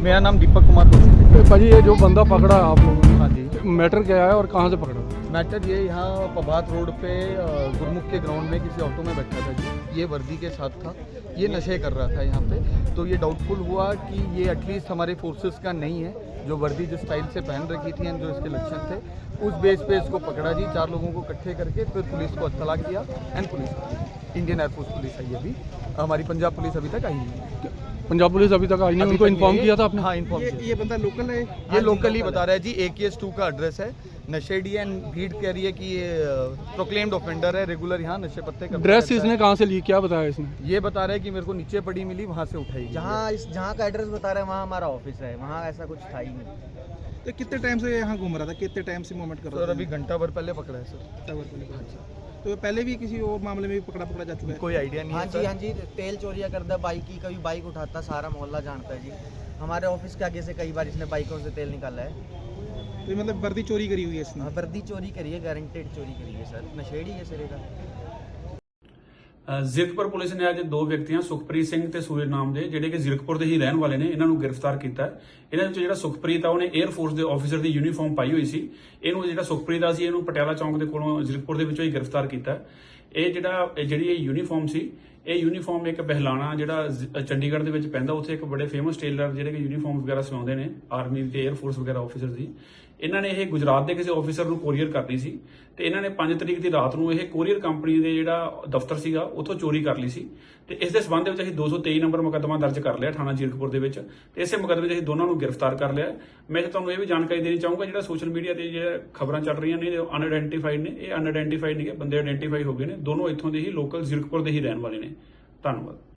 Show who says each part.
Speaker 1: मेरा नाम दीपक कुमार है।
Speaker 2: तो भाजी ये जो बंदा पकड़ा आप लोगों ने
Speaker 1: हाँ जी।
Speaker 2: मैटर क्या है और कहाँ से पकड़ा?
Speaker 1: मैटर ये यहाँ प्रभात रोड पे गुरमुख के ग्राउंड में किसी ऑटो में बैठा था जी। ये वर्दी के साथ था। ये नशे कर रहा था यहाँ पे। तो ये डाउटफुल हुआ कि ये एटलीस्ट हमारे फोर्सेस का नहीं है। जो वर्दी जिस स्टाइल से पहन रखी थी एंड जो इसके लक्षण थे उस बेस पे इसको पकड़ा जी। चार लोगों को इकट्ठे करके फिर पुलिस को अतला किया and police Indian air force police आई अभी। हमारी पंजाब पुलिस अभी तक आई नहीं। है
Speaker 2: पंजाब पुलिस अभी तक आई नहीं? उनको इन्फॉर्म किया था आपने?
Speaker 1: हाँ इन्फॉर्म
Speaker 3: ये
Speaker 1: किया।
Speaker 3: ये बंदा लोकल है?
Speaker 1: ये लोकल ही बता रहा है जी ए के एस टू का एड्रेस है। नशेड़ी एंड भीड़ कह रही है कि ये प्रोक्लेम्ड ऑफेंडर है रेगुलर यहाँ नशे पत्ते करता
Speaker 2: ड्रेस इसने कहाँ से ली? क्या बताया इसने?
Speaker 1: ये बता रहा है कि मेरे को नीचे पड़ी मिली वहाँ से उठाई
Speaker 4: जहाँ इस जहाँ का एड्रेस बता रहे हैं वहाँ हमारा ऑफ़िस है। वहाँ ऐसा कुछ था ही नहीं।
Speaker 3: तो कितने टाइम से यहाँ घूम रहा था? कितने टाइम से मूवमेंट कर रहा
Speaker 1: सर
Speaker 3: था?
Speaker 1: अभी घंटा भर पहले पकड़ा है सर।
Speaker 3: टॉवर पे लेकर। तो पहले भी किसी और मामले में भी पकड़ा पकड़ा जा चुका है?
Speaker 1: कोई आइडिया नहीं
Speaker 4: हाँ जी हाँ जी तेल चोरिया करता है बाइक की कभी बाइक उठाता सारा मोहल्ला जानता है जी। हमारे ऑफ़िस के आगे से कई बार इसने बाइकों से तेल निकाला है।
Speaker 3: तो मतलब वर्दी चोरी करी हुई है इसने?
Speaker 4: हाँ वर्दी चोरी करी है गारंटेड चोरी करी है सर नशेड़ी है सिरे का।
Speaker 5: ਜ਼ਿਰਕਪੁਰ ਪੁਲਿਸ ਨੇ ਅੱਜ ਦੋ ਵਿਅਕਤੀਆਂ, ਸੁਖਪ੍ਰੀਤ ਸਿੰਘ ਤੇ ਸੂਰਜ ਨਾਮ ਦੇ, ਜਿਹੜੇ ਕਿ ਜ਼ੀਰਕਪੁਰ ਦੇ ਹੀ ਰਹਿਣ ਵਾਲੇ ਨੇ, ਇਹਨਾਂ ਨੂੰ ਗ੍ਰਿਫਤਾਰ ਕੀਤਾ ਹੈ। ਇਹਨਾਂ ਵਿੱਚ ਜਿਹੜਾ ਸੁਖਪ੍ਰੀਤ ਆ, ਉਹਨੇ 에ਅਰ ਫੋਰਸ ਦੇ ਆਫੀਸਰ ਦੀ ਯੂਨੀਫਾਰਮ ਪਾਈ ਹੋਈ ਸੀ ਇਹਨੂੰ ਜਿਹੜਾ ਸੁਖਪ੍ਰੀਤ ਆ ਸੀ ਇਹਨੂੰ ਪਟਿਆਲਾ ਚੌਂਕ ਦੇ ਕੋਲੋਂ ਜ਼ੀਰਕਪੁਰ ਦੇ ਵਿੱਚੋਂ ਹੀ ਗ੍ਰਿਫਤਾਰ ਕੀਤਾ ਇਹ ਜਿਹੜਾ ਜਿਹੜੀ ਇਹ ਯੂਨੀਫਾਰਮ ਸੀ, ਇਹ ਯੂਨੀਫਾਰਮ ਇੱਕ ਬਹਿਲਾਣਾ ਜਿਹੜਾ ਚੰਡੀਗੜ੍ਹ ਦੇ ਵਿੱਚ ਪੈਂਦਾ, ਉੱਥੇ ਇੱਕ ਬੜੇ ਫੇਮਸ ਟੇਲਰ ਜਿਹੜੇ ਕਿ ਯੂਨੀਫਾਰਮ ਵਗੈਰਾ ਸਿਲਾਉਂਦੇ ਨੇ ਆਰਮੀ ਤੇ 에ਅਰ ਫੋਰਸ ਵਗੈਰਾ ਆਫੀਸਰ ਦੀ। ਇਹਨਾਂ ਨੇ ਇਹ ਗੁਜਰਾਤ ਦੇ ਕਿਸੇ ਆਫੀਸਰ ਨੂੰ ਕੋਰੀਅਰ ਕਰਨੀ ਸੀ ਤੇ ਇਹਨਾਂ ਨੇ 5 ਤਰੀਕ ਦੀ ਰਾਤ ਨੂੰ ਇਹ ਕੋਰੀਅਰ ਕੰਪਨੀ ਦੇ ਜਿਹੜਾ ਦਫ਼ਤਰ ਸੀਗਾ, ਉੱਥੋਂ ਚੋਰੀ ਕਰ ਲਈ ਸੀ। ਤੇ ਇਸ ਦੇ ਸਬੰਧ ਵਿੱਚ ਅਸੀਂ 223 ਨੰਬਰ ਮੁਕੱਦਮਾ ਦਰਜ ਕਰ ਲਿਆ ਥਾਣਾ ਜੀਰਕਪੁਰ ਦੇ ਵਿੱਚ ਤੇ ਇਸੇ ਮੁਕੱਦਮੇ 'ਚ ਅਸੀਂ ਦੋਨਾਂ ਨੂੰ ਗ੍ਰਿਫਤਾਰ ਕਰ ਲਿਆ। ਮੈਂ ਤਾਂ ਤੁਹਾਨੂੰ ਇਹ ਵੀ ਜਾਣਕਾਰੀ ਦੇਣੀ ਚਾਹੂੰਗਾ, ਜਿਹੜਾ ਸੋਸ਼ਲ ਮੀਡੀਆ ਤੇ ਜਿਹੜਾ ਖਬਰਾਂ ਚੱਲ ਰਹੀਆਂ ਨੇ ਅਨਆਇਡੈਂਟੀਫਾਈਡ ਨੇ। ਇਹ ਅਨਆਇਡੈਂਟੀਫਾਈਡ ਨਹੀਂ ਗੇ ਬੰਦੇ ਆਇਡੈਂਟੀਫਾਈ ਹੋ ਗਏ ਨੇ। ਦੋਨੋਂ ਇੱਥੋਂ ਦੇ ਹੀ ਲੋਕਲ ਜੀਰਕਪੁਰ ਦੇ ਹੀ ਰਹਿਣ ਵਾਲੇ ਨੇ। ਧੰਨਵਾਦ।